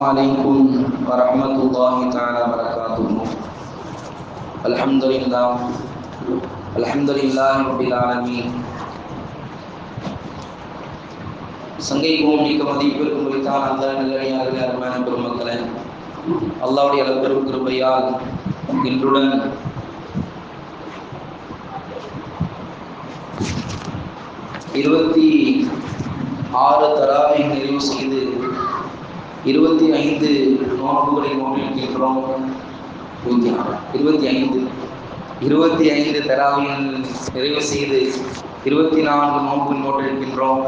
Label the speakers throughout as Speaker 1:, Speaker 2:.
Speaker 1: عليكم ورحمة الله تعالى وبركاته الحمد لله الحمد لله رب العالمين சங்கைக்கும் மிக்க மதிப்பிற்கும் குறித்தான் அந்த நல்லடியார்களே அருமையான பெருமக்களே அல்லாவுடைய அளப்பெரும் கிருபையால் இன்றுடன் இருபத்தி ஆறு தராவை நிறைவு செய்து இருபத்தி ஐந்து நோன்புகளை நோக்கியிருக்கின்றோம் இருபத்தி ஐந்து. இருபத்தி ஐந்து தராவியில் நிறைவு செய்து இருபத்தி நான்கு நோன்பு நோட்டிருக்கின்றோம்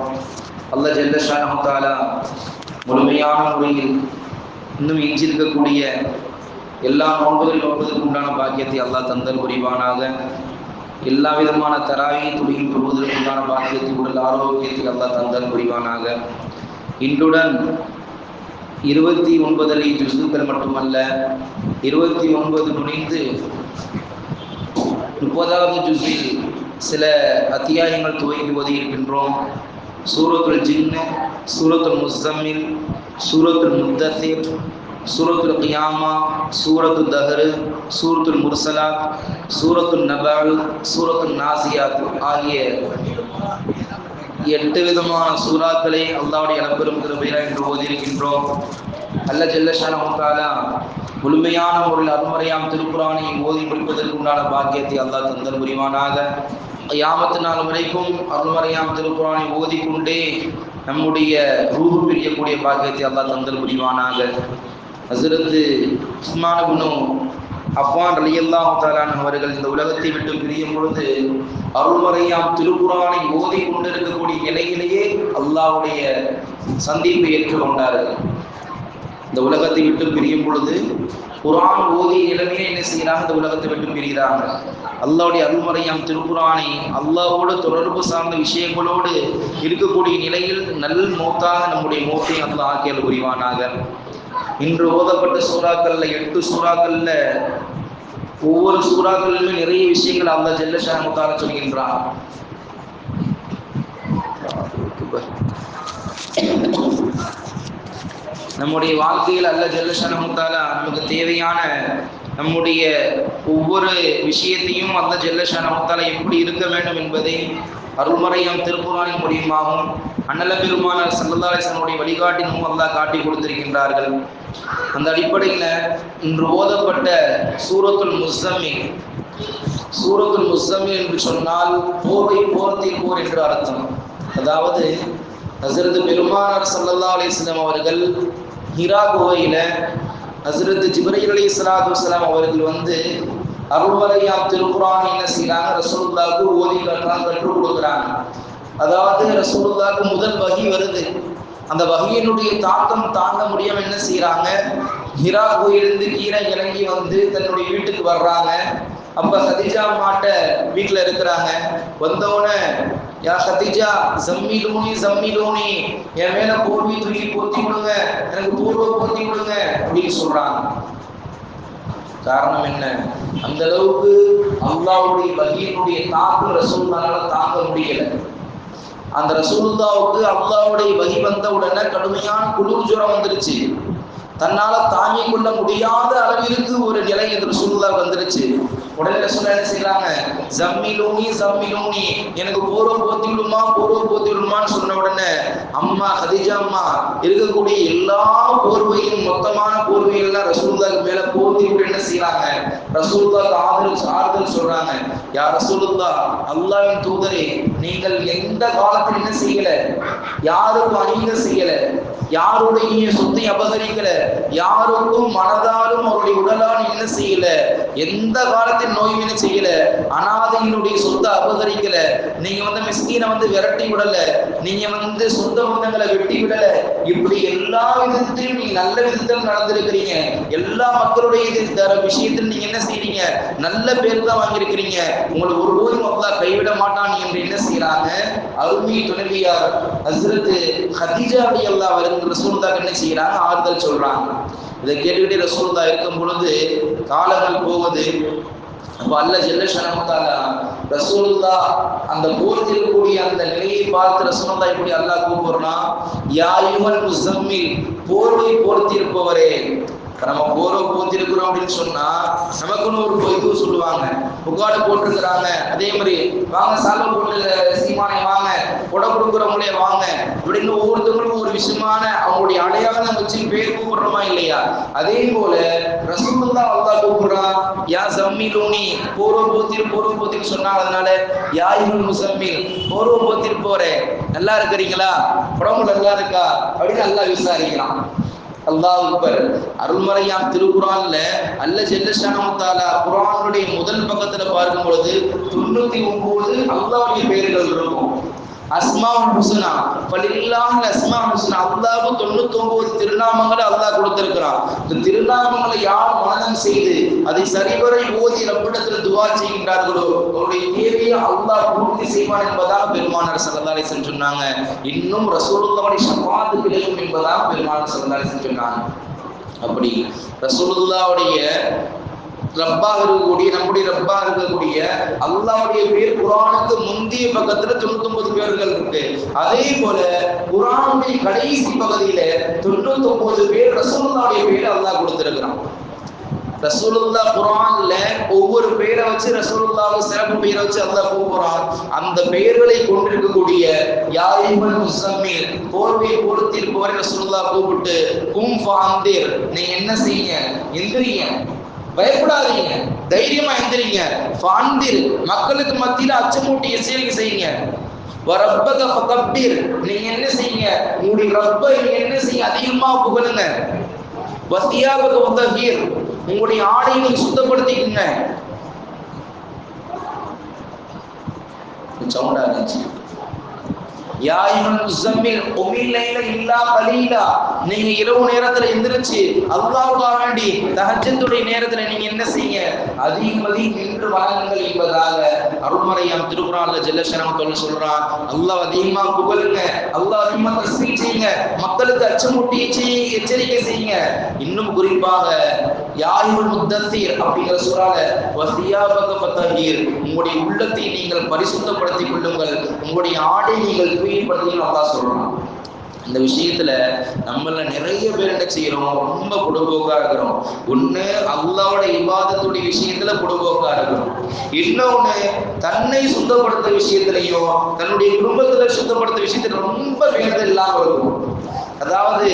Speaker 1: அல்ல ஜல்லஷானஹாலா முழுமையான முறையில் இன்னும் எஞ்சிருக்கக்கூடிய எல்லா நோன்புகள் நோன்பதற்கு உண்டான பாக்கியத்தை அல்லாஹ் தந்தல் புரிவானாக. எல்லா விதமான தராவியை துடியும் தொழுவதற்கு உண்டான பாக்கியத்தை உடல் ஆரோக்கியத்தை அல்லாஹ் தந்தல் புரிவானாக. இன்றுடன் இருபத்தி ஒன்பதரை ஜுசுக்கள் மட்டுமல்ல இருபத்தி ஒன்பது நுழைந்து முப்பதாவது ஜுஸில் சில அத்தியாயங்கள் துவங்கி ஓதி இருக்கின்றோம் சூரத்துல் ஜின்னு சூரத்துல் முஸ்தமில் சூரத்துல் முத்தசிர் சூரத்துல் கியாமா சூரத்து தஹரு சூரத்துல் முர்சலா சூரத்துல் நபால் சூரத்துல் நாசியாத் ஆகிய எட்டு விதமான சூறாக்களை அல்லாவுடைய இனப்பெரும் கிருபையில என்று ஓதியிருக்கின்றோம். அல்ல ஜெல்லஷானா முழுமையான முறையில் அருமறையாம் திருக்குறானை ஓதி முடிப்பதற்கு உண்டான பாக்கியத்தை அல்லாஹ் தந்தல் புரிவானாக. யாமத்து நாள் வரைக்கும் அருள்மறையாம் திருக்குறானை ஓதிக்கொண்டே நம்முடைய ரூபு பிரியக்கூடிய பாக்கியத்தை அல்லாஹ் தந்தல் புரிவானாக. ஹசரத்து குணம் அப்பான் அலியல்லாம் தாலான் அவர்கள் இந்த உலகத்தை விட்டு பிரியும் பொழுது அருள்மறையாம் திருக்குறானை ஓதி கொண்டிருக்கக்கூடிய நிலையிலேயே அல்லாவுடைய சந்திப்பை ஏற்றுக்கொண்டார்கள். இந்த உலகத்தை விட்டு பிரியும் பொழுது குரான் ஓதிய நிலைமையை என்ன செய்கிறாங்க? இந்த உலகத்தை விட்டு பிரிகிறாங்க. அல்லாவுடைய அருள்மறையாம் திருக்குறானை அல்லாவோடு தொடர்பு சார்ந்த விஷயங்களோடு இருக்கக்கூடிய நிலையில் நல் மௌத்தாக நம்முடைய மௌத்தை அல்லாஹ் ஆக்கியல் புரிவானாக. இன்று ஓதப்பட்ட சூறாக்கள்ல எட்டு சூறாக்கள்ல ஒவ்வொரு சூறாக்களிலுமே நிறைய விஷயங்கள் அல்லா ஜெல்லஷாமுத்தார சொல்கின்றான். நம்முடைய வாழ்க்கையில் அல்ல ஜெல்லஷாமுத்தால நமக்கு தேவையான நம்முடைய ஒவ்வொரு விஷயத்தையும் அந்த ஜெல்லஷாமுத்தால எப்படி இருக்க வேண்டும் என்பதை அருள்மறையம் திருக்குறானின் மூலியமாகவும் அண்ணல பெருமானார் சல்லல்லாசனுடைய வழிகாட்டினும் அல்லாஹ் காட்டி கொடுத்திருக்கின்றார்கள். அந்த அடிப்படையில் இன்று ஓதப்பட்ட சூரத்துல் முஸ்ஸமி சூரத்துல் முஸ்ஸமி என்று சொன்னால் போரை போர்த்தி போர் என்று அர்த்தம். அதாவது ஹசரத் பெருமானார் சல்லல்லா அலிஸ்லாம் அவர்கள் ஹிரா குகையில் ஹசரத் ஜிப்ரைல் அலி சலாத்து வலாம் அவர்கள் வந்து அருள்மறையாம் திருக்குறான் என்ன செய்யறாங்க ரசூலுல்லாவுக்கு ஓதி கட்டுறாங்க கற்றுக் கொடுக்குறாங்க. அதாவது ரசூலுல்லாவுக்கு முதல் வகி வருது. அந்த வகையினுடைய தாக்கம் தாங்க முடியாம என்ன செய்யறாங்க ஹிரா கோயிலிருந்து கீழே இறங்கி வந்து தன்னுடைய வீட்டுக்கு வர்றாங்க. அப்ப சதிஜா மாட்ட வீட்டுல இருக்கிறாங்க. வந்தவுடனே யா சதிஜா ஜம்மிலூனி ஜம்மிலூனி என் மேல போர்வி தூக்கி போத்தி கொடுங்க. எனக்கு போர்வை போத்தி கொடுங்க. அப்படின்னு சொல்றாங்க. காரணம் என்ன? அந்த அளவுக்கு அல்லாவுடைய வகையினுடைய தாக்கு ரசூல்லால தாங்க முடியல. அந்த ரசூலுல்லாவுக்கு அல்லாவுடைய வகி வந்த உடனே கடுமையான குளிர் ஜுரம் வந்துருச்சு. தன்னால தாங்கிக் கொள்ள முடியாத அளவிற்கு ஒரு நிலை இந்த ரசூலுல்லா வந்துருச்சு. உடனே ரசூல் என்ன செய்யறாங்க ஜம்மிலூனி ஜம்மிலூனி. எனக்கு போர்வ போத்தி விடுமா போர்வ போத்தி விடுமான்னு சொன்ன உடனே அம்மா ஹதிஜா அம்மா இருக்கக்கூடிய எல்லா போர்வையும் மொத்தமான போர்வைகள்லாம் ரசூலுல்லாக்கு மேல போத்தி விட்டு என்ன செய்யறாங்க ரசூலுல்லாக்கு ஆதரவு ஆறுதல் சொல்றாங்க. யா ரசூலுல்லா அல்லாவின் தூதரே நீங்கள் எந்த காலத்தில் என்ன செய்யல? யாருக்கும் அநீத செய்யல? யாருடைய சொத்தை அபகரிக்கல? யாருக்கும் மனதாலும் அவருடைய உடலால் என்ன செய்யல எந்த காலத்தில் நோய்வினை செய்யல அனாதையினுடைய சொத்தை அபகரிக்கல நீங்க வந்து மிஸ்கீனை வந்து விரட்டி விடல நீங்க வந்து சொந்த பந்தங்களை வெட்டி விடல இப்படி எல்லா விதத்திலும் நீங்க நல்ல விதத்தில் நடந்திருக்கிறீங்க. எல்லா மக்களுடைய தர விஷயத்தில் நீங்க என்ன செய்றீங்க? நல்ல பேர் தான் வாங்கியிருக்கிறீங்க. உங்களை ஒரு போது மக்களா கைவிட மாட்டான் என்று என்ன செய்யறாங்க அருமை துணைவியார் ஹசரத்து ஹதிஜா அலி அல்லா வருங்கிற சூழ்நிலை என்ன செய்யறாங்க ஆறுதல் சொல்றாங்க. இதை கேட்டுக்கிட்டே ரசூல்தா இருக்கும் பொழுது காலங்கள் போகுது. அப்ப அல்ல ஜெல்லஷனமுத்தால ரசூலுல்லா அந்த போர்த்திருக்கக்கூடிய அந்த நிலையை பார்த்து ரசூலுல்லா இப்படி அல்லாஹ் கூப்பிடுறான் யாயுமல் முசம்மில் போர்வை போர்த்திருப்பவரே இருப்பவரே நம்ம போர்வை பூந்திருக்கிறோம் அப்படின்னு சொன்னா நமக்குன்னு ஒரு இது சொல்லுவாங்க. புகாடு போட்டிருக்கிறாங்க. அதே மாதிரி வாங்க சால்வை போட்டு சீமானை வாங்க கொடை கொடுக்குறவங்களே வாங்க அப்படின்னு ஒவ்வொருத்தவங்களுக்கும் ஒரு விஷயமான அவங்களுடைய அடையாளம் வச்சு பேர் கூப்பிடுறோமா இல்லையா? அதே போல ரசூலுல்லா அல்லாஹ் கூப்பிடுறான் யா சம்மிலூனி போர்வை போத்தில் போர்வை போத்தில் சொன்னா அதனால யா இவன் முசம்மில் போர்வை போத்தில் போறே நல்லா இருக்கிறீங்களா? உடம்பு நல்லா இருக்கா? அப்படின்னு நல்லா விசாரிக்கிறான் அல்லாஹ் அக்பர். அருள்மறையாம் திருக்குறான்ல அல்ல ஜெல்லஷானமுத்தாலா குரானுடைய முதல் பக்கத்துல பார்க்கும் பொழுது தொண்ணூத்தி ஒன்பது அல்லாவுடைய பெயர்கள் இருக்கும். அஸ்மாவுல் ஹுஸ்னா. பலில்லாஹ் அஸ்மா ஹுஸ்னா. அல்லாஹ் தொண்ணூத்தி ஒன்பது திருநாமங்களை அல்லாஹ் கொடுத்திருக்கிறான். இந்த திருநாமங்களை யார் மனனம் செய்து அதை சரிவரை ஓதி ரப்பிடத்தில் துவா செய்கின்றார்களோ அவருடைய தேவையை அல்லாஹ் பூர்த்தி செய்வான் என்பதாக பெருமானார் சல்லல்லாஹு அலைஹி சொன்னாங்க. இன்னும் ரசூலுல்லாஹுடைய சமாது கிடைக்கும் என்பதாக பெருமானார் சல்லல்லாஹு அலைஹி சொன்னாங்க. அப்படி ரசூலுல்லாவுடைய ரப்பாக இருக்கக்கூடிய நம்முடைய ரப்பா இருக்கக்கூடிய அல்லாவுடைய பேர் குரானுக்கு முந்தைய பக்கத்துல தொண்ணூத்தி ஒன்பது பேர்கள் இருக்கு. அதே போல குரானுடைய கடைசி பகுதியில தொண்ணூத்தி ஒன்பது பேர் ரசூல்லாவுடைய பேர் அல்லாஹ் கொடுத்திருக்கிறான். ரசூலுல்லா குரான்ல ஒவ்வொரு பெயரை வச்சு ரசூலுல்லாவுக்கு சிறப்பு பெயரை வச்சு அல்லாஹ் கூப்பிடுறான். அந்த பெயர்களை கொண்டிருக்கக்கூடிய யாரிமன் முசம்மில் போர்வை கொடுத்திருப்பவரை ரசூலுல்லா கூப்பிட்டு கும் ஃபாந்தீர் நீ என்ன செய்ய? எந்திரிய பயப்படாதீங்க. தைரியமா எந்திரிங்க. ஃபாந்திர் மக்களுக்கு மத்தியில அச்சமூட்டி எச்சரிக்கை செய்யுங்க. வரப்பக ஃபகப்பீர் நீங்க என்ன செய்யுங்க? உங்களுடைய ரப்ப நீங்க என்ன செய்யுங்க? அதிகமா புகழுங்க வத்தியாபக உதகீர் உங்களுடைய ஆடையை நீங்க சுத்தப்படுத்திக்கங்க. சவுண்டா இருந்துச்சு. நீங்க இரவு நேரத்துல எந்திரிச்சு அல்லாவுக்காக வேண்டி தஹஜ்ஜத்துடைய நேரத்துல நீங்க என்ன செய்யுங்க? அதிகம் அதிகம் நின்று வணங்குங்கள் என்பதாக அருள்மறையாம் திருக்குறான்ல ஜெல்லஷனம் தொல்ல சொல்றான் அல்லாஹ் அதிகமா புகழுங்க. அல்லாஹ் அதிகமா தஸ்பீஹ் செய்யுங்க. மக்களுக்கு அச்சமூட்டி எச்சரிக்கை செய்யுங்க. இன்னும் குறிப்பாக யாயுள் முத்தத்தீர் அப்படிங்கிற சூறால வசியாபக பத்தகீர் உங்களுடைய உள்ளத்தை நீங்கள் பரிசுத்தப்படுத்திக் கொள்ளுங்கள். உங்களுடைய ஆடை நீங்கள் தூய்மைப்படுத்தியும் அப்பா சொல்றான். இந்த விஷயத்துல நம்மள நிறைய பேர் என்ன செய்யறோம்? ரொம்ப பொடுபோக்கா இருக்கிறோம். ஒண்ணு அல்லாவோட இவாதத்துடைய விஷயத்துல பொடுபோக்கா இருக்கிறோம். இன்னொன்னு தன்னை சுத்தப்படுத்த விஷயத்திலையும் தன்னுடைய குடும்பத்துல சுத்தப்படுத்த விஷயத்துல ரொம்ப வேதம் இல்லாம இருக்கும் அதாவது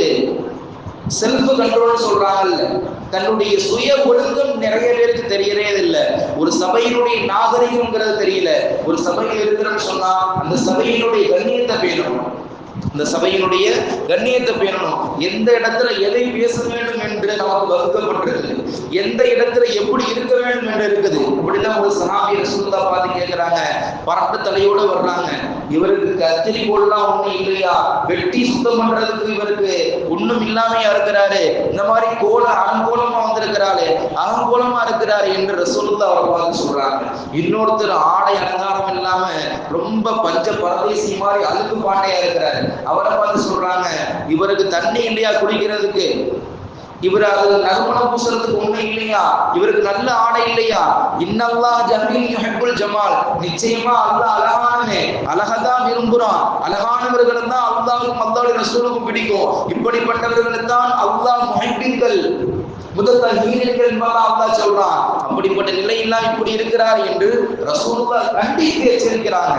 Speaker 1: செல்ஃப் கண்ட்ரோல் சொல்றாங்கல்ல. தன்னுடைய சுய ஒழுங்கம் நிறைய பேருக்கு தெரியறே இல்லை. ஒரு சபையினுடைய நாகரிகம்ங்கிறது தெரியல. ஒரு சபையில் இருக்கிறன்னு சொன்னா அந்த சபையினுடைய கண்ணியத்தை பேணணும் இந்த சபையினுடைய கண்ணியத்தை பேணணும். எந்த இடத்துல எதை பேச வேண்டும் என்று நமக்கு வகுக்கப்பட்டிருக்கு எந்த இடத்துல எப்படி இருக்க வேண்டும் என்று இருக்குது? இப்படிதான் ஒரு சனாபி ரசூல்லா பார்த்து கேட்கிறாங்க. பரப்பு தலையோட வர்றாங்க. இவருக்கு கத்திரி கோல்லாம் ஒண்ணும் இல்லையா? வெட்டி சுத்தம் பண்றதுக்கு இவருக்கு ஒண்ணும் இல்லாமையா இருக்கிறாரு. இந்த மாதிரி கோல அங்கோலமா வந்திருக்கிறாரு அலங்கோலமா இருக்கிறாரு என்று ரசூலுல்லா அவரை பார்த்து சொல்றாங்க. இன்னொருத்தர் ஆடை அலங்காரம் இல்லாம ரொம்ப பஞ்ச பரதேசி மாதிரி அழுக்கு பாண்டையா இருக்கிறாரு. அவரை பார்த்து சொல்றாங்க இவருக்கு தண்ணி இல்லையா குடிக்கிறதுக்கு? இவர் அது நறுமணம் பூசுறதுக்கு உண்மை இல்லையா? இவருக்கு நல்ல ஆடை இல்லையா? இன்னல்லா ஜமீல் யுஹிப்புல் ஜமால். நிச்சயமா அல்லாஹ் அழகானவனே. அழகதான் விரும்புறான். அழகானவர்களை தான் அல்லாவுக்கும் அல்லாவுடைய ரசூலுக்கும் பிடிக்கும். இப்படிப்பட்டவர்களை தான் அல்லாஹ் முஹிப்பீன்கள் முதல் தஹீரர்கள் என்பதாக சொல்றான். அப்படிப்பட்ட நிலையெல்லாம் இப்படி இருக்கிறார் என்று ரசூலுல்லா கண்டித்து எச்சரிக்கிறாங்க.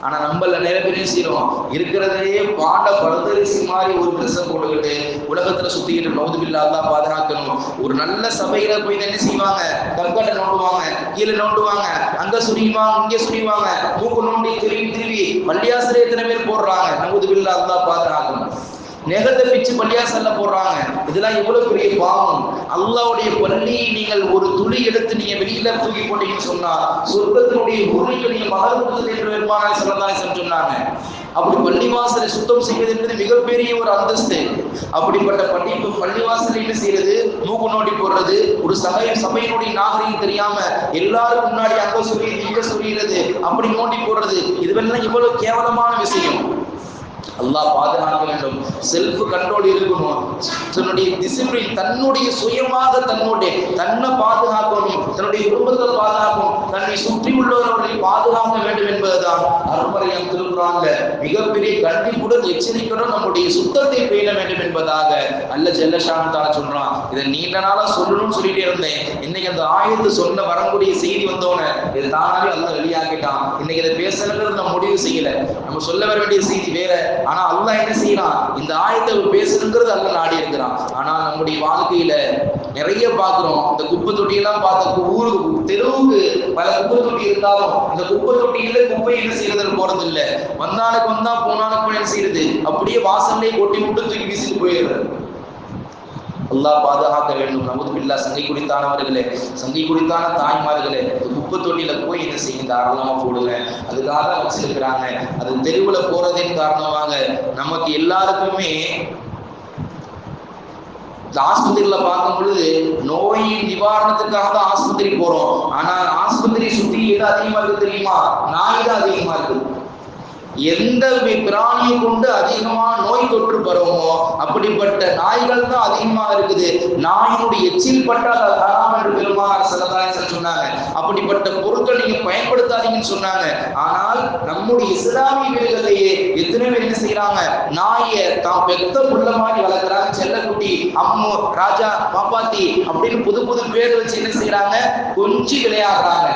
Speaker 1: ஆனா நம்மள நிறைய பேர் செய்யறோம்? இருக்கிறதே பாண்ட பரதரிசி மாதிரி ஒரு ட்ரெஸ்ஸை போட்டுக்கிட்டு உலகத்துல சுத்திக்கிட்டு நோதுபில்லா அல்லாஹ் பாதுகாக்கணும். ஒரு நல்ல சபையில போய் என்ன செய்வாங்க? கற்கட்டை நோண்டுவாங்க கீழே நோண்டுவாங்க அங்க சுரிவாங்க இங்க சுரியுவாங்க மூக்கு நோண்டி திரும்பி திரும்பி பள்ளியாசிரியர் எத்தனை பேர் போடுறாங்க? நோதுபில்லா அல்லாஹ் பாதுகாக்கணும். நெகத்தை பிச்சு பள்ளியாசல்ல போடுறாங்க இதெல்லாம் எவ்வளவு பெரிய பாவம். அல்லாவுடைய பள்ளி நீங்கள் ஒரு துளி எடுத்து நீங்க வெளியில தூக்கி போட்டீங்கன்னு சொன்னா சொர்க்கத்தினுடைய உரிமை நீங்க மகர்ந்தது என்று பெருமானார் சொல்லலாம் சொன்னாங்க. அப்படி பள்ளிவாசலை சுத்தம் செய்வது என்பது மிகப்பெரிய ஒரு அந்தஸ்து. அப்படிப்பட்ட பள்ளி பள்ளிவாசலை என்ன செய்யறது? மூக்கு நோண்டி போடுறது. ஒரு சமய சபையினுடைய நாகரிகம் தெரியாம எல்லாரும் முன்னாடி அங்க சொல்லி இங்க சொல்லிடுறது அப்படி நோண்டி போடுறது. இதுவெல்லாம் இவ்வளவு கேவலமான விஷயம். அல்லாஹ் பாதுகாக்க வேண்டும். செல்ஃப் கண்ட்ரோல் இருக்கணும். தன்னுடைய டிசிப்ளின் தன்னுடைய சுயமாக தன்னுடைய தன்னை பாதுகாக்கணும். தன்னுடைய குடும்பத்தை பாதுகாக்கணும். தன்னை சுற்றி உள்ளவர்களை பாதுகாக்க வேண்டும் என்பதுதான் அருமறையம் திரும்புறாங்க மிகப்பெரிய கண்டிப்புடன் எச்சரிக்கையுடன் நம்முடைய சுத்தத்தை பேண வேண்டும் என்பதாக அல்ல ஜெல்லஷாந்தால சொல்றான். இதை நீண்ட நாளா சொல்லணும்னு சொல்லிட்டே இருந்தேன். இன்னைக்கு அந்த ஆயத்து சொன்ன வரக்கூடிய செய்தி வந்தோன்னு இது தானாவே அல்ல வெளியாக்கிட்டான். இன்னைக்கு இதை பேசணுங்கிறது நம்ம முடிவு செய்யல. நம்ம சொல்ல வர வேண்டிய செய்தி வேற. ஆனா அல்லாஹ் என்ன செய்யறான் இந்த ஆயத்தை பேசணுங்கிறது அல்ல நாடி இருக்கிறான். ஆனா நம்முடைய வாழ்க்கையில நிறைய பாக்குறோம் இந்த குப்பை தொட்டியெல்லாம் பார்த்த ஊருக்கு தெருவுக்கு பல குப்பை தொட்டி இருந்தாலும் இந்த குப்பை தொட்டியில குப்பை என்ன செய்யறது போறது இல்ல வந்தானுக்கு வந்தா போனானுக்கு என்ன செய்யறது அப்படியே வாசல்லே கொட்டி விட்டு தூக்கி வீசிட்டு போயிடுறது. அல்லாஹ் பாதுகாக்க வேண்டும். நமது பில்லா சங்கை குடித்தானவர்களே சங்கை குடித்தான தாய்மார்களே உப்பு குப்பை தொட்டியில போய் என்ன செய்யும்? தாராளமா போடுங்க. அதுக்காக வச்சிருக்கிறாங்க அது தெருவுல போறதின் காரணமாக நமக்கு எல்லாருக்குமே இந்த ஆஸ்பத்திரியில பார்க்கும் பொழுது நோயின் நிவாரணத்துக்காக தான் ஆஸ்பத்திரி போறோம். ஆனா ஆஸ்பத்திரி சுத்தி எது அதிகமா இருக்கு தெரியுமா? நாய் தான் அதிகமா இருக்கு எந்த பிராணியை கொண்டு அதிகமா நோய் தொற்று பரவுமோ அப்படிப்பட்ட நாய்கள் தான் அதிகமா இருக்குது. நாயினுடைய எச்சில் பட்டால் அது ஹராம் என்று சொன்னாங்க. அப்படிப்பட்ட பொருட்கள் நீங்க பயன்படுத்தாதீங்கன்னு சொன்னாங்க. ஆனால் நம்முடைய இஸ்லாமிய வீடுகளிலேயே எத்தனை பேர் என்ன செய்யறாங்க நாயை தான் பெத்த புள்ள மாதிரி வளர்க்குறாங்க. செல்லக்குட்டி அம்மு ராஜா பாப்பாத்தி அப்படின்னு புது புது பேர் வச்சு என்ன செய்யறாங்க கொஞ்சி விளையாடுறாங்க.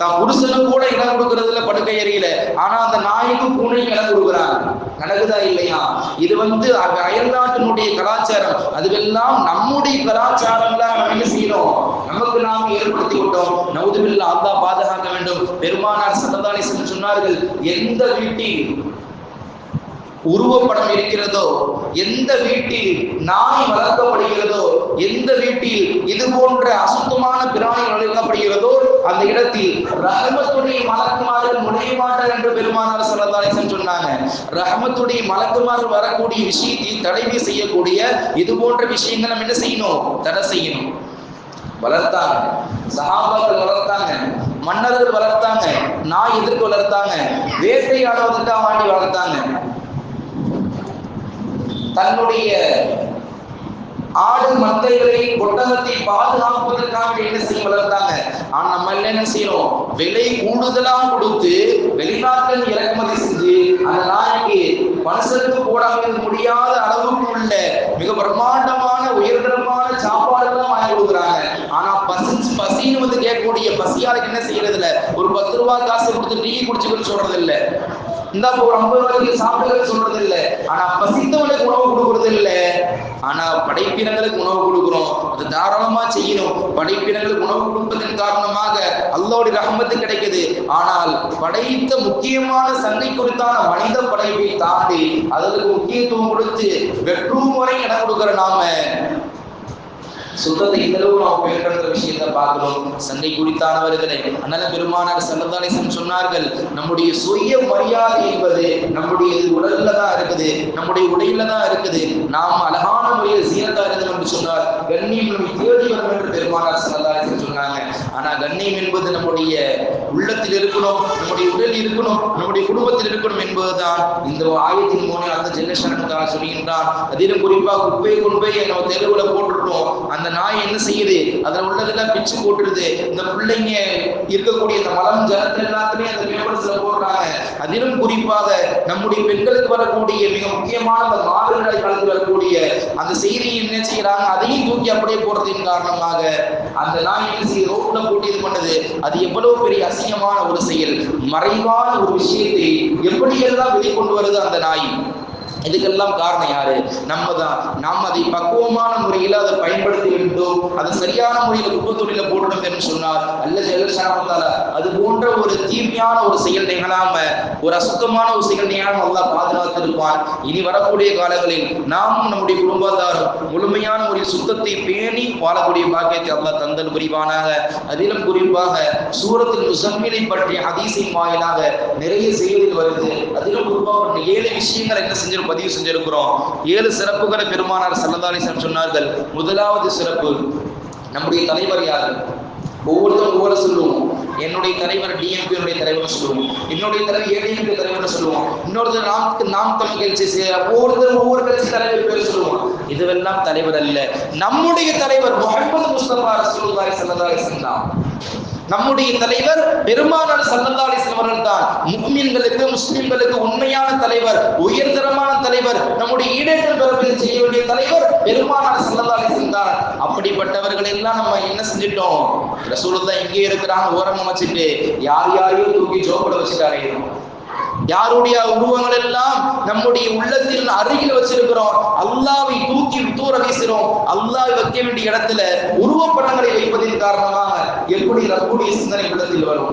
Speaker 1: தான் புருஷனுக்கு கூட இடம் கொடுக்கறது இல்ல படுக்கை அறையில. ஆனா அந்த நாய்க்கும் பூனையும் இடம் கொடுக்குறாங்க. நடக்குதா இல்லையா? இது வந்து அயல்நாட்டினுடைய கலாச்சாரம். அதுவெல்லாம் நம்முடைய கலாச்சாரங்களா நம்ம என்ன செய்யணும்? நமக்கு நாம் ஏற்படுத்தி விட்டோம் நவுதுபில்லா அல்லா பாதுகாக்க வேண்டும். பெருமானார் சந்ததானி சொன்னார்கள் எந்த வீட்டில் உருவப்படம் இருக்கிறதோ எந்த வீட்டில் நாய் வளர்க்கப்படுகிறதோ எந்த வீட்டில் இது போன்ற அசுத்தமான பிராணிகள் வளர்க்கப்படுகிறதோ அந்த இடத்தில் ரஹமத்துடைய மலக்குமார்கள் நுழைய மாட்டார் என்று பெருமானார் ஸல்லல்லாஹு சொன்னாங்க. ரஹமத்துடைய மலக்குமார் வரக்கூடிய விஷயத்தை தடை செய்யக்கூடிய இது போன்ற விஷயங்கள் நம்ம என்ன செய்யணும்? தடை செய்யணும். வளர்த்தாங்க. சகாபாக்கள் வளர்த்தாங்க. மன்னர்கள் வளர்த்தாங்க. நாய் எதிர்த்து வளர்த்தாங்க. வேட்டையாடுவதற்காக வாண்டி வளர்த்தாங்க. தன்னுடைய ஆடு மந்தைகளை ஒட்டகத்தை பாதுகாப்பதற்காக என்ன செய்ய வளர்த்தாங்க? ஆனா நம்ம என்ன செய்யறோம்? விலை கூடுதலா கொடுத்து வெளிநாட்டில் இறக்குமதி செஞ்சு அந்த நாய்க்கு மனசுக்கு போடாமல் முடியாத அளவுக்கு உள்ள மிக பிரம்மாண்டமான உயர்தரமான சாப்பாடுகள்லாம் வாங்கி கொடுக்குறாங்க. ஆனா பசி பசின்னு வந்து கேட்கக்கூடிய பசியாளுக்கு என்ன செய்யறது இல்ல ஒரு பத்து ரூபாய் காசு கொடுத்து டீ குடிச்சுக்கன்னு சொல்றது இல்லை இந்த ஒரு ஐம்பது ரூபாய்க்கு சாப்பிடுறது சொல்றது இல்ல. ஆனா பசித்தவனுக்கு உணவு கொடுக்கறது இல்ல. ஆனா படைப்பினங்களுக்கு உணவு கொடுக்கிறோம். அது தாராளமா செய்யணும். படைப்பினங்களுக்கு உணவு கொடுப்பதன் காரணமாக அல்லாவுடைய ரகமத்து கிடைக்குது. ஆனால் படைத்த முக்கியமான சண்டை குறித்தான மனித படைப்பை தாண்டி அதற்கு முக்கியத்துவம் கொடுத்து வெற்றும் வரை இடம் கொடுக்கிற நாம சுத்தத்தை இந்த அளவு நாம் பேசுற விஷயத்தை பார்க்கிறோம். சண்டை குடித்தானவர்களே அண்ணல பெருமானார் சல்லதாலேசன் சொன்னார்கள் நம்முடைய சுய மரியாதை என்பது நம்முடைய உடல்ல தான் இருக்குது நம்முடைய உடையில தான் இருக்குது. நாம் அழகான முறையில் சீனத்தா இருந்து என்று சொன்னார். கண்ணியம் தேடி வரும் என்று பெருமானார் சல்லதாலேசன் சொன்னாங்க. ஆனா கண்ணியம் என்பது நம்முடைய உள்ளத்தில் இருக்கணும் நம்முடைய உடலில் இருக்கணும் நம்முடைய குடும்பத்தில் இருக்கணும் என்பதுதான். இந்த ஆயத்தின் மூலம் அந்த ஜெல்லஷனுக்காக சொல்கின்றான். அதிலும் குறிப்பாக குப்பை கொண்டு போய் நம்ம தெருவுல போட்டுட்டோம் அந்த நாய் என்ன செய்யுது? அதுல உள்ளதெல்லாம் பிச்சு போட்டுருது. இந்த பிள்ளைங்க இருக்கக்கூடிய இந்த மலம் ஜலத்தை எல்லாத்துலயும் அந்த பேப்பர்ஸ்ல போடுறாங்க. அதிலும் குறிப்பாக நம்முடைய பெண்களுக்கு வரக்கூடிய மிக முக்கியமான அந்த மாதவிடாய் காலத்தில் வரக்கூடிய அந்த செய்தியை என்ன செய்யறாங்க? அதையும் தூக்கி அப்படியே போடுறதின் காரணமாக அந்த நாய் என்ன செய்ய ரோட்ல கூட்டியது இது அது எவ்வளவு பெரிய அசிங்கமான ஒரு செயல். மறைவான ஒரு விஷயத்தை எப்படியெல்லாம் வெளிக்கொண்டு வருது அந்த நாய்? இதுக்கெல்லாம் காரணம் யாரு? நம்ம தான் நாம் அதை பக்குவமான முறையில் அதை பயன்படுத்தி வேண்டும் அதை சரியான முறையில் குப்பத்தொழில போடணும் என்று சொன்னார். அல்ல ஜெயலலிதால அது போன்ற ஒரு தீமையான ஒரு செயல் நிகழாம ஒரு அசுத்தமான ஒரு செயல் நிகழாம அல்லாஹ் பாதுகாத்திருப்பார். இனி வரக்கூடிய காலங்களில் நாமும் நம்முடைய குடும்பத்தாரும் முழுமையான முறையில் சுத்தத்தை பேணி வாழக்கூடிய பாக்கியத்தை அல்லா தந்தல் புரிவானாக. அதிலும் குறிப்பாக சூரத்தில் முசம்மிலை பற்றிய ஹதீஸின் வாயிலாக நிறைய செய்திகள் வருது. அதிலும் குறிப்பாக ஏழு விஷயங்கள் என்ன செஞ்சு பதிவு செஞ்சிருக்கிறோம். ஏழு சிறப்புகளை பெருமானார் சல்லதாலிசன் சொன்னார்கள். முதலாவது சிறப்பு நம்முடைய தலைவர் யாரு? ஒவ்வொருத்தரும் ஒவ்வொரு சொல்லுவோம். என்னுடைய தலைவர் டிஎம்கே தலைவர் சொல்லுவோம். என்னுடைய தலைவர் ஏடிஎம்கே தலைவர் சொல்லுவோம். இன்னொருத்தர் நாம் நாம் தமிழ் கட்சி ஒவ்வொருத்தர் ஒவ்வொரு கட்சி தலைவர் பேர் சொல்லுவோம். இதுவெல்லாம் தலைவர் அல்ல. நம்முடைய தலைவர் முகமது முஸ்தபா ரசூலுல்லாஹி ஸல்லல்லாஹு அலைஹி வஸல்லம் நம்முடைய தலைவர் பெருமானார் சல்லல்லாஹு அலைஹி அவர்கள் தான் முக்மீன்களுக்கு முஸ்லிம்களுக்கு உண்மையான தலைவர் உயர்தரமான தலைவர் நம்முடைய ஈடேற்றம் பெற செய்ய வேண்டிய தலைவர் பெருமானார் சல்லல்லாஹு அலைஹி தான். அப்படிப்பட்டவர்கள் எல்லாம் நம்ம என்ன செஞ்சிட்டோம்? ரசூலுல்லாஹ் இங்கே இருக்கிறாங்க ஓரமா வச்சுட்டு யார் யாரையும் தூக்கி ஜோப்பட வச்சிட்டாரே. யாருடைய உருவங்கள் எல்லாம் நம்முடைய உள்ளத்தில் அருகில் வச்சிருக்கிறோம்? அல்லாவை தூக்கி தூர வீசுறோம் அல்லாஹ் வைக்க வேண்டிய இடத்துல உருவப்படங்களை வைப்பதின் காரணமாக எப்படி ரப்புடைய சிந்தனை உள்ளத்தில் வரும்.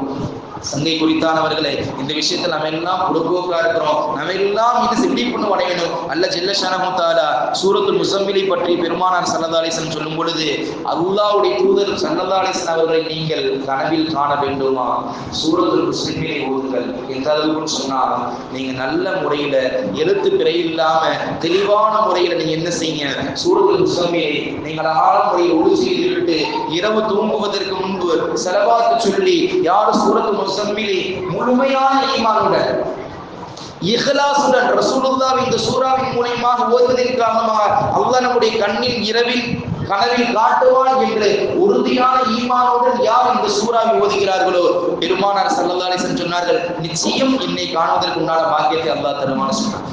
Speaker 1: சங்கை குறித்தானவர்களே இந்த விஷயத்தில் நம்ம எல்லாம் பொறுப்போக்கா இருக்கிறோம் நம்ம எல்லாம் இது சிந்திப்புன்னு அடையணும் அல்ல ஜெல்லஷானஹு தாலா சூரத்துல் முசம்பிலை பற்றி பெருமானார் சன்னதாலேசன் சொல்லும் பொழுது அல்லாவுடைய தூதர் சல்லல்லா அவர்களை நீங்கள் கனவில் காண வேண்டுமா? சூரத்துல் முஸ்லிமிலை ஓதுங்கள். எந்த அளவுக்குன்னு சொன்னால் நீங்க நல்ல முறையில எழுத்து பிறை இல்லாம தெளிவான முறையில நீங்க என்ன செய்யுங்க? சூரத்துல் முசம்மிலை நீங்கள் அழகான முறையில் ஒழிச்சு விட்டு இரவு தூங்குவதற்கு முன்பு செலவாத்து சொல்லி யார் சூரத்து முசம்மிலி முழுமையான ஈமானுடன் இஹ்லாசுடன் ரசூலுல்லாஹ் இந்த சூறாவின் மூலியமாக ஓதுவதன் காரணமாக அல்லாஹ் நம்முடைய கண்ணில் இரவில் கனவில் காட்டுவான் என்று உறுதியான ஈமானுடன் யார் இந்த சூறாவை ஓதுகிறார்களோ? பெருமானார் ஸல்லல்லாஹு அலைஹி சொன்னார்கள் நிச்சயம் என்னை காணுவதற்கு உண்டான பாக்கியத்தை அல்லாஹ் தருவான்னு சொன்னார்.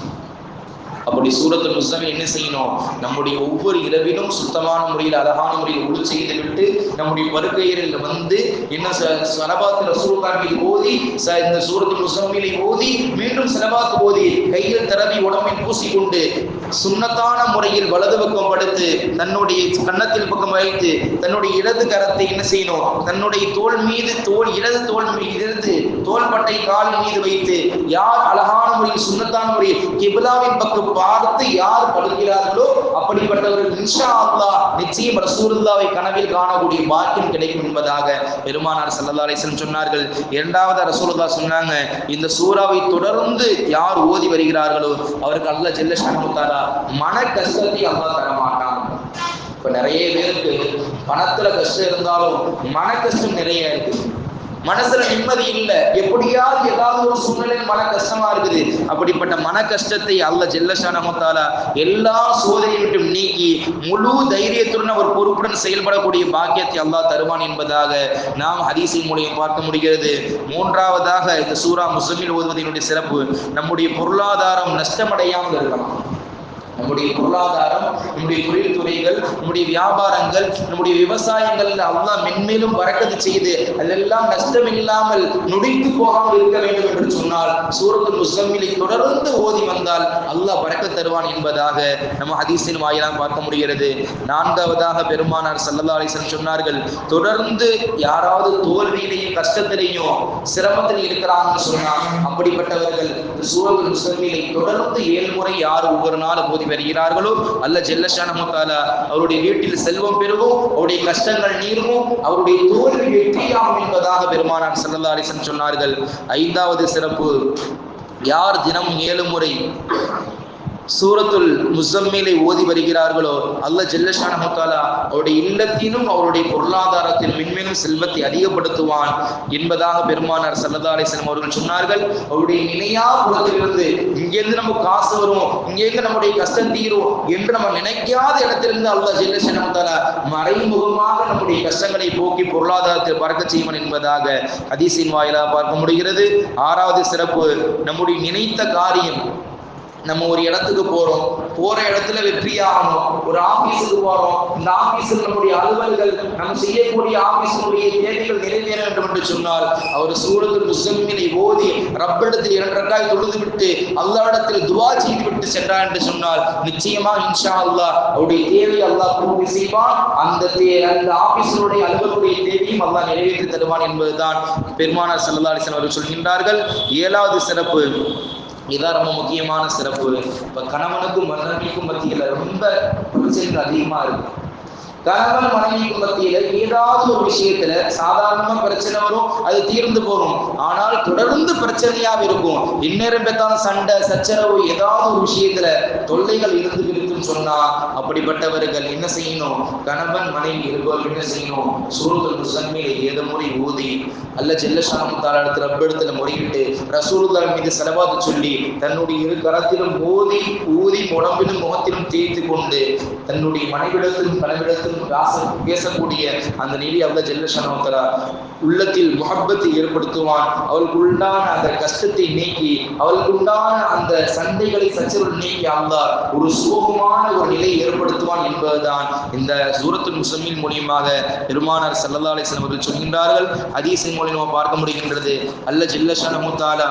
Speaker 1: அப்படி சூரத்து முஸ்லிம் என்ன செய்யணும்? நம்முடைய ஒவ்வொரு இரவிலும் சுத்தமான முறையில் அழகான முறையில் உள் செய்து விட்டு நம்முடைய பருக்கையரில் வந்து என்ன சலபாத்து சூரத்தாக்கில் ஓதி இந்த சூரத்து முஸ்லிமிலை ஓதி மீண்டும் சலபாத்து ஓதி கையில் தரவி உடம்பில் பூசிக்கொண்டு சுண்ணத்தான முறையில் வலது பக்கம் படுத்து தன்னுடைய கன்னத்தில் பக்கம் வைத்து தன்னுடைய இடது கரத்தை என்ன செய்யணும்? தன்னுடைய தோள் மீது தோல் இடது தோல் மீது இருந்து தோள்பட்டை கால் மீது வைத்து யார் அழகான முறையில் சுண்ணத்தான முறையில் கிபிலாவின் பக்கம் பார்த்து யார் படுகிறார்களோ அப்படிப்பட்டவர்கள் இன்ஷா அல்லாஹ் நிச்சயம் ரசூலுல்லாவை கனவில் காணக்கூடிய பாக்கியம் கிடைக்கும் என்பதாக பெருமானார் சல்லா அலைஹி சொன்னார்கள். இரண்டாவது ரசூலுல்லா சொன்னாங்க இந்த சூறாவை தொடர்ந்து யார் ஓதி வருகிறார்களோ அவருக்கு அல்ல ஜெல்ல ஷானு மன கஷ்டத்தை அல்லா தர மாட்டான் இப்ப நிறைய பேருக்கு பணத்துல கஷ்டம் இருந்தாலும் மன கஷ்டம் நிறைய இருக்கு. மனசுல நிம்மதி இல்ல. எப்படியாவது ஏதாவது ஒரு சூழ்நிலையில் மன கஷ்டமா இருக்குது. அப்படிப்பட்ட மன கஷ்டத்தை அல்ல ஜெல்லஷானமுத்தாலா எல்லா சோதனை விட்டும் நீக்கி முழு தைரியத்துடன் அவர் பொறுப்புடன் செயல்படக்கூடிய பாக்கியத்தை அல்லாஹ் தருவான் என்பதாக நாம் ஹரிசி மூலியம் பார்க்க முடிகிறது. மூன்றாவதாக இந்த சூரா முஸ்லிமில் ஓதுவதனுடைய சிறப்பு நம்முடைய பொருளாதாரம் நஷ்டமடையாமல் இருக்கலாம். நம்முடைய பொருளாதாரம் நம்முடைய தொழில் துறைகள் நம்முடைய வியாபாரங்கள் நம்முடைய விவசாயங்கள் அல்லாஹ் மென்மேலும் வரக்கது செய்து அதெல்லாம் நஷ்டம் இல்லாமல் நொடித்து போகாமல் இருக்க வேண்டும் என்று சொன்னால் சூரத்து முஸ்லிமிலை தொடர்ந்து ஓதி வந்தால் அல்லாஹ் வரக்கது தருவான் என்பதாக நம்ம ஹதீஸின் வாயிலாம் பார்க்க முடிகிறது. நான்காவதாக பெருமானார் சல்லல்லா அலிசன் சொன்னார்கள் தொடர்ந்து யாராவது தோல்வியிலையும் கஷ்டத்திலையும் சிரமத்தில் இருக்கிறாங்கன்னு சொன்னா அப்படிப்பட்டவர்கள் இந்த முஸ்லிமிலை தொடர்ந்து ஏழு முறை யார் ஒவ்வொரு நாளும் போதி வருகிறார்களோ அல்ல ஜெல்லஷா நமக்கால அவருடைய வீட்டில் செல்வம் பெருகும் அவருடைய கஷ்டங்கள் நீர்வும் அவருடைய தோல்வி வெற்றியாகும் என்பதாக பெருமானார் சல்லல்லா அலிசன் சொன்னார்கள். ஐந்தாவது சிறப்பு யார் தினம் ஏழு முறை சூரத்துல் முசம்மிலை ஓதி வருகிறார்களோ அல்ல ஜெல்லஷான முத்தாலா அவருடைய இல்லத்திலும் அவருடைய பொருளாதாரத்தில் மென்மேலும் செல்வத்தை அதிகப்படுத்துவான் என்பதாக பெருமானார் சல்லல்லா அலிஸ்லாம் அவர்கள் சொன்னார்கள். அவருடைய நினையா புறத்திலிருந்து இங்கேருந்து நம்ம காசு வரும் இங்கேருந்து நம்முடைய கஷ்டம் தீரும் என்று நம்ம நினைக்காத இடத்திலிருந்து அல்ல ஜெல்லஷான முத்தாலா மறைமுகமாக நம்முடைய கஷ்டங்களை போக்கி பொருளாதாரத்தில் பறக்க செய்வன் என்பதாக அதிசயின் வாயிலாக பார்க்க முடிகிறது. ஆறாவது சிறப்பு நம்முடைய நினைத்த காரியம் நம்ம ஒரு இடத்துக்கு போறோம். போற இடத்துல வெற்றி ஆகணும். ஒரு ஆபீஸுக்கு போறோம். இந்த ஆபீஸில் நம்முடைய அலுவல்கள் நம்ம செய்யக்கூடிய ஆபீஸினுடைய தேவைகள் நிறைவேற வேண்டும் என்று சொன்னால் அவர் சூழல் முஸ்லிமினை ஓதி ரப்பிடத்தில் இரண்டரைக்காய் தொழுது விட்டு அல்லாடத்தில் துவா செய்து விட்டு சென்றார் என்று சொன்னால் நிச்சயமா இன்ஷா அல்லா அவருடைய தேவை அல்லாஹ் பூர்த்தி செய்வான். அந்த தே அந்த ஆபீஸினுடைய அலுவலுடைய தேவையும் அல்லாஹ் நிறைவேற்றி தருவான் என்பதுதான் பெருமானார் சல்லா அலிஸ்லாம் அவர்கள் சொல்கின்றார்கள். ஏழாவது சிறப்பு. இதுதான் ரொம்ப முக்கியமான சிறப்பு. இப்ப கணவனுக்கும் மனைவிக்கும் மத்தியில ரொம்ப பிரச்சனைகள் அதிகமா இருக்கும் கணவன் மனைவிக்கும் மத்தியில ஏதாவது ஒரு விஷயத்துல சாதாரணமா பிரச்சனை வரும் அது தீர்ந்து போகும். ஆனால் தொடர்ந்து பிரச்சனையாக இருக்கும். இந்நேரம் பார்த்தாலும் சண்டை சச்சரவு ஏதாவது ஒரு விஷயத்துல தொல்லைகள் இருந்துகிட்டு சொன்னா அப்படிப்பட்டவர்கள் என்ன செய்யணும்? கணவன் மனைவி இருப்பவர் என்ன செய்யணும்? சூரத்துல் முசம்மில ஏதோ முறை ஊதி அல்ல ஜெல்லஷானம் தாளத்தில் ரப்பிடத்தில் முறையிட்டு ரசூலுல்லாஹ் மீது செலவாது சொல்லி தன்னுடைய இரு கரத்திலும் ஊதி ஊதி உடம்பிலும் முகத்திலும் தேய்த்து கொண்டு தன்னுடைய மனைவிடத்திலும் கணவிடத்திலும் பேச பேசக்கூடிய அந்த நிலை அல்ல ஜெல்லஷானம் தரா உள்ளத்தில் முகப்பத்தை ஏற்படுத்துவான். அவளுக்கு உண்டான அந்த கஷ்டத்தை நீக்கி அவளுக்கு உண்டான அந்த சண்டைகளை சச்சரவு நீக்கி அல்லாஹ் ஒரு சோகமான ஒரு நிலை ஏற்படுத்துவான் என்பதுதான். இந்த சூரத்தின் முஸ்லிமின் மூலியமாக பெருமானார் சல்லா அலிஸ்லாம் அவர்கள் சொல்கின்றார்கள். ஹதீஸின் மூலியமாக பார்க்க முடிகின்றது. அல்ல ஜில்லஷான முத்தாலா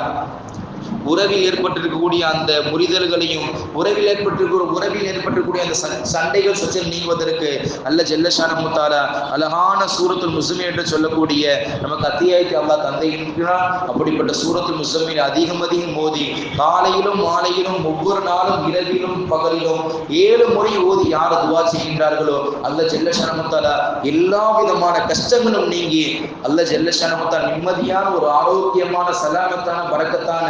Speaker 1: உறவில் ஏற்பட்டிருக்கக்கூடிய அந்த முறிதல்களையும் உறவில் ஏற்பட்டிருக்கிற உறவில் ஏற்பட்டிருக்கக்கூடிய அந்த சண்டைகள் சச்சல் நீங்குவதற்கு அல்ல ஜெல்லஷான முத்தாலா அழகான சூரத்துல் முசுமி என்று சொல்லக்கூடிய நமக்கு அத்தியாயத்தை அல்லா தந்தை அப்படிப்பட்ட சூரத்துல் முசுமில் அதிகம் அதிகம் மோதி காலையிலும் மாலையிலும் ஒவ்வொரு நாளும் இரவிலும் பகலிலும் ஏழு முறை ஓதி யார் துவா செய்கின்றார்களோ அல்ல ஜெல்லஷான முத்தாலா எல்லா விதமான கஷ்டங்களும் நீங்கி அல்ல ஜெல்லஷான முத்தாலா நிம்மதியான ஒரு ஆரோக்கியமான சலாமத்தான பறக்கத்தான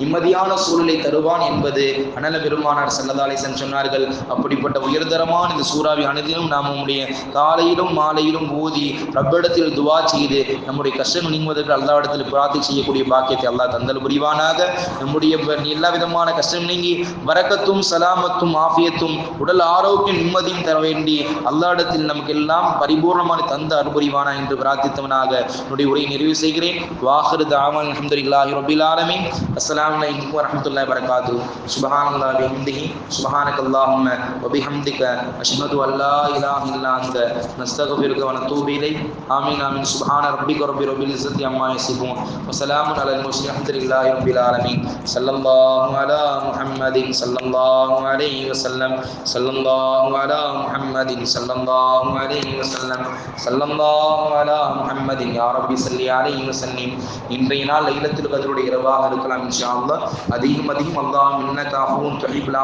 Speaker 1: நிம்மதியான சூழலை தருவான் என்பது அனல பெருமானார் சல்லதாலேசன் சொன்னார்கள். அப்படிப்பட்ட உயர்தரமான இந்த சூறாவை அனைத்திலும் நாம் நம்முடைய காலையிலும் மாலையிலும் ஊதி ரப்பிடத்தில் துவா செய்து நம்முடைய கஷ்டங்கள் நீங்குவதற்கு அல்லாவிடத்தில் பிரார்த்தி செய்யக்கூடிய பாக்கியத்தை அல்லா தந்தல் புரிவானாக. நம்முடைய எல்லா விதமான கஷ்டம் நீங்கி வரக்கத்தும் சலாமத்தும் ஆஃபியத்தும் உடல் ஆரோக்கியம் நிம்மதியும் தர வேண்டி அல்லாஹ்விடத்தில் நமக்கு எல்லாம் பரிபூர்ணமான தந்த அருபுரிவானா என்று பிரார்த்தித்தவனாக. என்னுடைய உரையை நிறைவு செய்கிறேன். வாகரு தாவன் அஹமதுல்லாஹி ரபில் ஆலமீன். அஸ்ஸலாமு அலைக்கும் வரஹ்மத்துல்லாஹி வபரகாத்து சுப்ஹானல்லாஹி பிஹம்திஹி சுப்ஹானக அல்லாஹும்ம வபிஹம்திக அஷ்ஹது அன் லா இலாஹ இல்லா அன்த நஸ்தக்ஃபிருக வ நத்தூபு இலைக் ஆமீன் ஆமீன் சுப்ஹான ரப்பிக ரப்பி ரப்பில் இஸ்ஸத்தி அம்மா யசிஃபூன் வஸலாமுன் அலல் முர்சலீன் அல்ஹம்துலில்லாஹி ரப்பில் ஆலமீன் ஸல்லல்லாஹு அலா முஹம்மதின் ஸல்லல்லாஹு அலைஹி வஸல்லம் ஸல்லல்லாஹு அலா முஹம்மதின் ஸல்லல்லாஹு அலைஹி வஸல்லம் ஸல்லல்லாஹு அலா முஹம்மதின் யா ரப்பி ஸல்லி அலைஹி வஸல்லிம் இன்றைய நாள் லைலத்துல் கதருடைய இரவாக இருக்கலாம் இன்ஷா அல்லாஹ் அதிகம் அதிகம் அல்லாஹ் இன்னக அஃபூன் துஹிப்புல்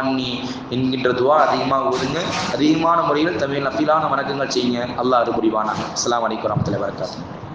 Speaker 1: அன்னி என்கின்ற துவா அதிகமாக ஓதுங்க. அதிகமான முறையில் தமிழ் நஃபிலான வணக்கங்கள் செய்யுங்க. அல்லாஹ் அது புரிவானா அஸ்லாம் வலைக்கம் வரஹ்மத்துல்லாஹி வரகாத்து